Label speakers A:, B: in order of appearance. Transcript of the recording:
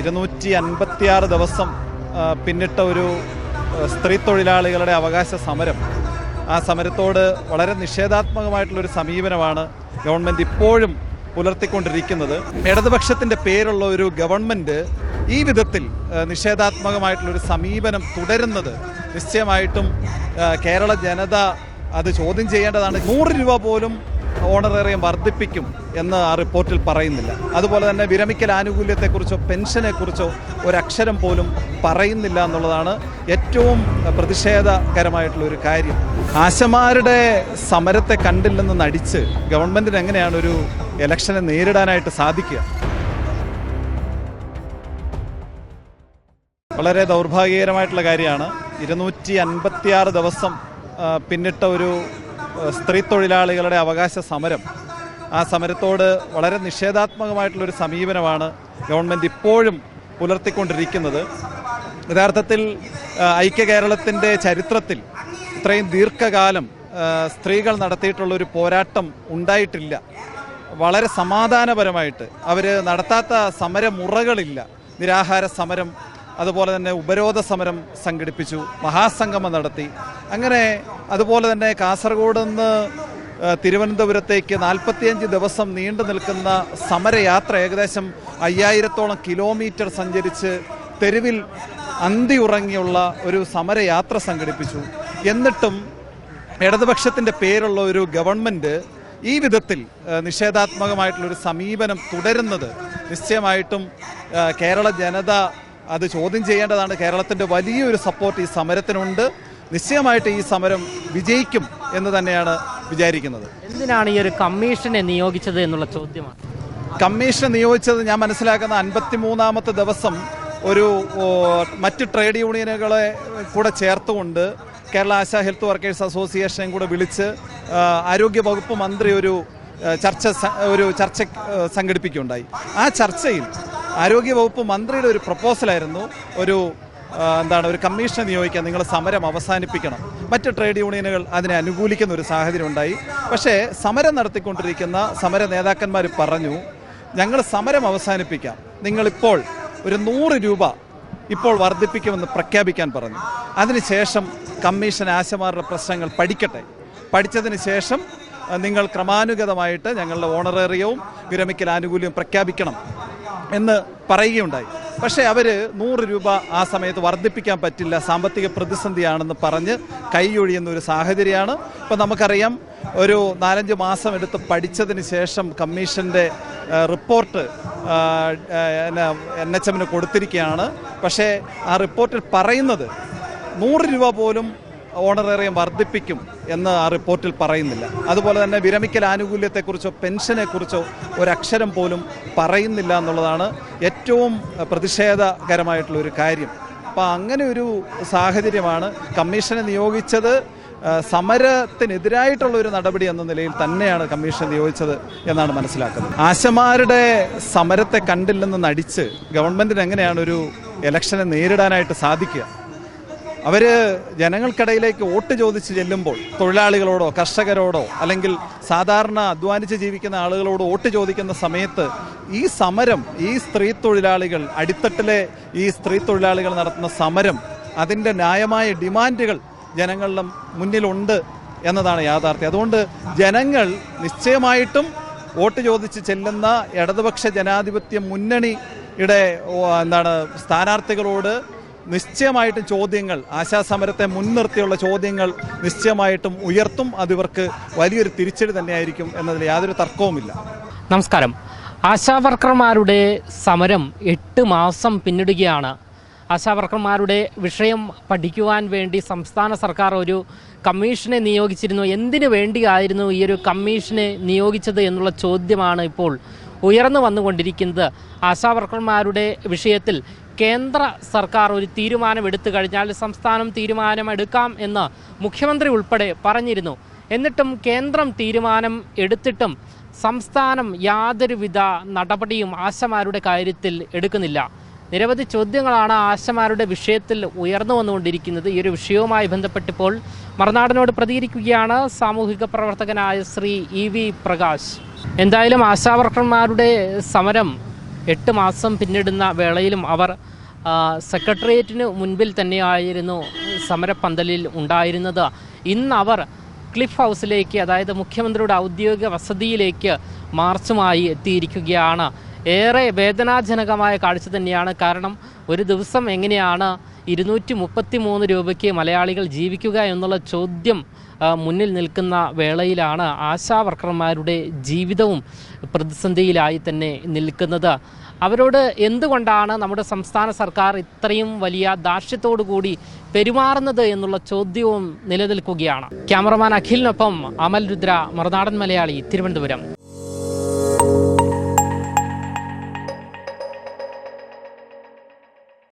A: ഇരുന്നൂറ്റി അൻപത്തിയാറ് ദിവസം പിന്നിട്ട ഒരു സ്ത്രീ തൊഴിലാളികളുടെ അവകാശ സമരം. ആ സമരത്തോട് വളരെ നിഷേധാത്മകമായിട്ടുള്ളൊരു സമീപനമാണ് ഗവൺമെന്റ് ഇപ്പോഴും പുലർത്തിക്കൊണ്ടിരിക്കുന്നത്. ഇടതുപക്ഷത്തിന്റെ പേരുള്ള ഒരു ഗവൺമെന്റ് ഈ വിധത്തിൽ നിഷേധാത്മകമായിട്ടുള്ള നിഷേധാത്മകമായിട്ടുള്ളൊരു സമീപനം തുടരുന്നത് നിശ്ചയമായിട്ടും കേരള ജനത അത് ചോദ്യം ചെയ്യേണ്ടതാണ്. നൂറ് രൂപ പോലും ഓണറേറിയം വർദ്ധിപ്പിക്കും എന്ന് ആ റിപ്പോർട്ടിൽ പറയുന്നില്ല. അതുപോലെ തന്നെ വിരമിക്കൽ ആനുകൂല്യത്തെക്കുറിച്ചോ പെൻഷനെക്കുറിച്ചോ ഒരക്ഷരം പോലും പറയുന്നില്ല എന്നുള്ളതാണ് ഏറ്റവും പ്രതിഷേധകരമായിട്ടുള്ള ഒരു കാര്യം. ആശമാരുടെ സമരത്തെ കണ്ടില്ലെന്ന് നടിച്ച് ഗവൺമെന്റിന് എങ്ങനെയാണ് ഒരു ഇലക്ഷനെ നേരിടാനായിട്ട് സാധിക്കുക? വളരെ ദൗർഭാഗ്യകരമായിട്ടുള്ള കാര്യമാണ്. ഇരുന്നൂറ്റി അൻപത്തിയാറ് ദിവസം പിന്നിട്ട ഒരു സ്ത്രീ തൊഴിലാളികളുടെ അവകാശ സമരം ആ സമരത്തോട് വളരെ നിഷേധാത്മകമായിട്ടുള്ളൊരു സമീപനമാണ് ഗവൺമെന്റ് ഇപ്പോഴും പുലർത്തിക്കൊണ്ടിരിക്കുന്നത്. യഥാർത്ഥത്തിൽ ഐക്യ കേരളത്തിന്റെ ചരിത്രത്തിൽ ഇത്രയും ദീർഘകാലം സ്ത്രീകൾ നടത്തിയിട്ടുള്ളൊരു പോരാട്ടം ഉണ്ടായിട്ടില്ല. വളരെ സമാധാനപരമായിട്ട് അവർ നടത്താത്ത സമരമുറകളില്ല. നിരാഹാര സമരം അതുപോലെ തന്നെ ഉപരോധ സമരം സംഘടിപ്പിച്ചു മഹാസംഗമം നടത്തി. അങ്ങനെ അതുപോലെ തന്നെ കാസർഗോഡ് നിന്ന് തിരുവനന്തപുരത്തേക്ക് നാൽപ്പത്തിയഞ്ച് ദിവസം നീണ്ടു നിൽക്കുന്ന സമരയാത്ര ഏകദേശം അയ്യായിരത്തോളം കിലോമീറ്റർ സഞ്ചരിച്ച് തെരുവിൽ അന്തി ഉറങ്ങിയുള്ള ഒരു സമരയാത്ര സംഘടിപ്പിച്ചു. എന്നിട്ടും ഇടതുപക്ഷത്തിന്റെ പേരുള്ള ഒരു ഗവൺമെന്റ് ഈ വിധത്തിൽ നിഷേധാത്മകമായിട്ടുള്ളൊരു സമീപനം തുടരുന്നത്. നിശ്ചയമായിട്ടും കേരള ജനത അത് ചോദ്യം ചെയ്യേണ്ടതാണ്. കേരളത്തിന്റെ വലിയൊരു സപ്പോർട്ട് ഈ സമരത്തിനുണ്ട്. നിശ്ചയമായിട്ട് ഈ സമരം വിജയിക്കും എന്ന് തന്നെയാണ് വിചാരിക്കുന്നത്.
B: എന്തിനാണ് ഈ ഒരു കമ്മീഷനെ നിയോഗിച്ചത് എന്നുള്ള ചോദ്യമാണ്.
A: കമ്മീഷനെ നിയോഗിച്ചത് ഞാൻ മനസ്സിലാക്കുന്ന അൻപത്തി മൂന്നാമത്തെ ദിവസം ഒരു മറ്റ് ട്രേഡ് യൂണിയനുകളെ കൂടെ ചേർത്തുകൊണ്ട് കേരള ആശാ ഹെൽത്ത് വർക്കേഴ്സ് അസോസിയേഷനെയും കൂടെ വിളിച്ച് ആരോഗ്യ വകുപ്പ് മന്ത്രി ഒരു ചർച്ച ഒരു ചർച്ച സംഘടിപ്പിക്കുകയുണ്ടായി. ആ ചർച്ചയിൽ ആരോഗ്യ വകുപ്പ് മന്ത്രിയുടെ ഒരു പ്രപ്പോസലായിരുന്നു ഒരു എന്താണ് ഒരു കമ്മീഷനെ നിയോഗിക്കാൻ നിങ്ങൾ സമരം അവസാനിപ്പിക്കണം. മറ്റ് ട്രേഡ് യൂണിയനുകൾ അതിനെ അനുകൂലിക്കുന്ന ഒരു സാഹചര്യം ഉണ്ടായി. പക്ഷേ സമരം നടത്തിക്കൊണ്ടിരിക്കുന്ന സമര നേതാക്കന്മാർ പറഞ്ഞു ഞങ്ങൾ സമരം അവസാനിപ്പിക്കാം. നിങ്ങളിപ്പോൾ ഒരു നൂറ് രൂപ ഇപ്പോൾ വർദ്ധിപ്പിക്കുമെന്ന് പ്രഖ്യാപിക്കാൻ പറഞ്ഞു. അതിനുശേഷം കമ്മീഷൻ ആശമാരുടെ പ്രശ്നങ്ങൾ പഠിക്കട്ടെ. പഠിച്ചതിന് ശേഷം നിങ്ങൾ ക്രമാനുഗതമായിട്ട് ഞങ്ങളുടെ ഓണറേറിയവും വിരമിക്കൽ ആനുകൂല്യവും പ്രഖ്യാപിക്കണം. എന്ന് പറയുകയുണ്ടായി. പക്ഷേ അവർ നൂറ് രൂപ ആ സമയത്ത് വർദ്ധിപ്പിക്കാൻ പറ്റില്ല സാമ്പത്തിക പ്രതിസന്ധിയാണെന്ന് പറഞ്ഞ് കൈയൊഴിയുന്ന ഒരു സാഹചര്യമാണ്. ഇപ്പം നമുക്കറിയാം ഒരു നാലഞ്ച് മാസം എടുത്ത് പഠിച്ചതിന് ശേഷം കമ്മീഷന്റെ റിപ്പോർട്ട് എൻ എച്ച് എമ്മിന് കൊടുത്തിരിക്കുകയാണ്. പക്ഷേ ആ റിപ്പോർട്ടിൽ പറയുന്നത് നൂറ് രൂപ പോലും ഓണറേറിയം വർദ്ധിപ്പിക്കും എന്ന് ആ റിപ്പോർട്ടിൽ പറയുന്നില്ല. അതുപോലെ തന്നെ വിരമിക്കൽ ആനുകൂല്യത്തെക്കുറിച്ചോ പെൻഷനെക്കുറിച്ചോ ഒരക്ഷരം പോലും പറയുന്നില്ല എന്നുള്ളതാണ് ഏറ്റവും പ്രതിഷേധകരമായിട്ടുള്ള ഒരു കാര്യം. അപ്പോൾ അങ്ങനെ ഒരു സാഹചര്യമാണ് കമ്മീഷനെ നിയോഗിച്ചത്. സമരത്തിനെതിരായിട്ടുള്ള ഒരു നടപടി എന്ന നിലയിൽ തന്നെയാണ് കമ്മീഷൻ നിയോഗിച്ചത് എന്നാണ് മനസ്സിലാക്കുന്നത്. ആശമാരുടെ സമരത്തെ കണ്ടില്ലെന്ന് നടിച്ച് ഗവൺമെന്റിന് എങ്ങനെയാണ് ഒരു ഇലക്ഷനെ നേരിടാനായിട്ട് സാധിക്കുക? അവർ ജനങ്ങൾക്കിടയിലേക്ക് വോട്ട് ചോദിച്ച് ചെല്ലുമ്പോൾ തൊഴിലാളികളോടോ കർഷകരോടോ അല്ലെങ്കിൽ സാധാരണ അധ്വാനിച്ച് ജീവിക്കുന്ന ആളുകളോട് വോട്ട് ചോദിക്കുന്ന സമയത്ത് ഈ സമരം ഈ സ്ത്രീ തൊഴിലാളികൾ അടിത്തട്ടിലെ ഈ സ്ത്രീ തൊഴിലാളികൾ നടത്തുന്ന സമരം അതിന്റെ ന്യായമായ ഡിമാൻഡുകൾ ജനങ്ങളുടെ മുന്നിലുണ്ട് എന്നതാണ് യാഥാർത്ഥ്യം. അതുകൊണ്ട് ജനങ്ങൾ നിശ്ചയമായിട്ടും വോട്ട് ചോദിച്ച് ചെല്ലുന്ന ഇടതുപക്ഷ ജനാധിപത്യ മുന്നണിയുടെ എന്താണ് സ്ഥാനാർത്ഥികളോട് നിശ്ചയമായിട്ടും ചോദ്യങ്ങൾ ആശാസമരത്തെ മുൻനിർത്തിയുള്ള ചോദ്യങ്ങൾ നിശ്ചയമായിട്ടും ഉയർത്തും. അതിവർക്ക് വലിയൊരു തിരിച്ചടി തന്നെയായിരിക്കും എന്നതിൽ യാതൊരു തർക്കവുമില്ല.
B: നമസ്കാരം. ആശാവർക്കർമാരുടെ സമരം എട്ട് മാസം പിന്നിടുകയാണ്. ആശാവർക്കർമാരുടെ വിഷയം പഠിക്കുവാൻ വേണ്ടി സംസ്ഥാന സർക്കാർ ഒരു കമ്മീഷനെ നിയോഗിച്ചിരുന്നു. എന്തിനു വേണ്ടിയായിരുന്നു ഈ ഒരു കമ്മീഷനെ നിയോഗിച്ചത് എന്നുള്ള ചോദ്യമാണ് ഇപ്പോൾ ഉയർന്നു വന്നുകൊണ്ടിരിക്കുന്നത്. ആശാവർക്കർമാരുടെ വിഷയത്തിൽ കേന്ദ്ര സർക്കാർ ഒരു തീരുമാനം എടുത്തു കഴിഞ്ഞാൽ സംസ്ഥാനം തീരുമാനമെടുക്കാം എന്ന് മുഖ്യമന്ത്രി ഉൾപ്പെടെ പറഞ്ഞിരുന്നു. എന്നിട്ടും കേന്ദ്രം തീരുമാനം എടുത്തിട്ടും സംസ്ഥാനം യാതൊരുവിധ നടപടിയും ആശമാരുടെ കാര്യത്തിൽ എടുക്കുന്നില്ല. നിരവധി ചോദ്യങ്ങളാണ് ആശമാരുടെ വിഷയത്തിൽ ഉയർന്നു വന്നുകൊണ്ടിരിക്കുന്നത്. ഈ ഒരു വിഷയവുമായി ബന്ധപ്പെട്ടിപ്പോൾ മറുനാടിനോട് പ്രതികരിക്കുകയാണ് സാമൂഹിക പ്രവർത്തകനായ ശ്രീ ഇ വി പ്രകാശ്. എന്തായാലും ആശാവർക്കർമാരുടെ സമരം എട്ട് മാസം പിന്നിടുന്ന വേളയിലും അവർ സെക്രട്ടേറിയറ്റിന് മുൻപിൽ തന്നെയായിരുന്നു സമരപ്പന്തലിൽ ഉണ്ടായിരുന്നത്. ഇന്ന് അവർ ക്ലിഫ് ഹൗസിലേക്ക് അതായത് മുഖ്യമന്ത്രിയുടെ ഔദ്യോഗിക വസതിയിലേക്ക് മാർച്ചുമായി എത്തിയിരിക്കുകയാണ്. ഏറെ വേദനാജനകമായ കാഴ്ച തന്നെയാണ്. കാരണം ഒരു ദിവസം എങ്ങനെയാണ് ഇരുന്നൂറ്റി മുപ്പത്തി മൂന്ന് രൂപയ്ക്ക് മലയാളികൾ ജീവിക്കുക എന്നുള്ള ചോദ്യം മുന്നിൽ നിൽക്കുന്ന വേളയിലാണ് ആശാ വർക്കർമാരുടെ ജീവിതവും പ്രതിസന്ധിയിലായി തന്നെ നിൽക്കുന്നത്. അവരോട് എന്തുകൊണ്ടാണ് നമ്മുടെ സംസ്ഥാന സർക്കാർ ഇത്രയും വലിയ ദാർഷ്ട്യത്തോടു കൂടി പെരുമാറുന്നത് എന്നുള്ള ചോദ്യവും നിലനിൽക്കുകയാണ്. ക്യാമറമാൻ അഖിലിനൊപ്പം അമൽ രുദ്ര മറുനാടൻ മലയാളി തിരുവനന്തപുരം.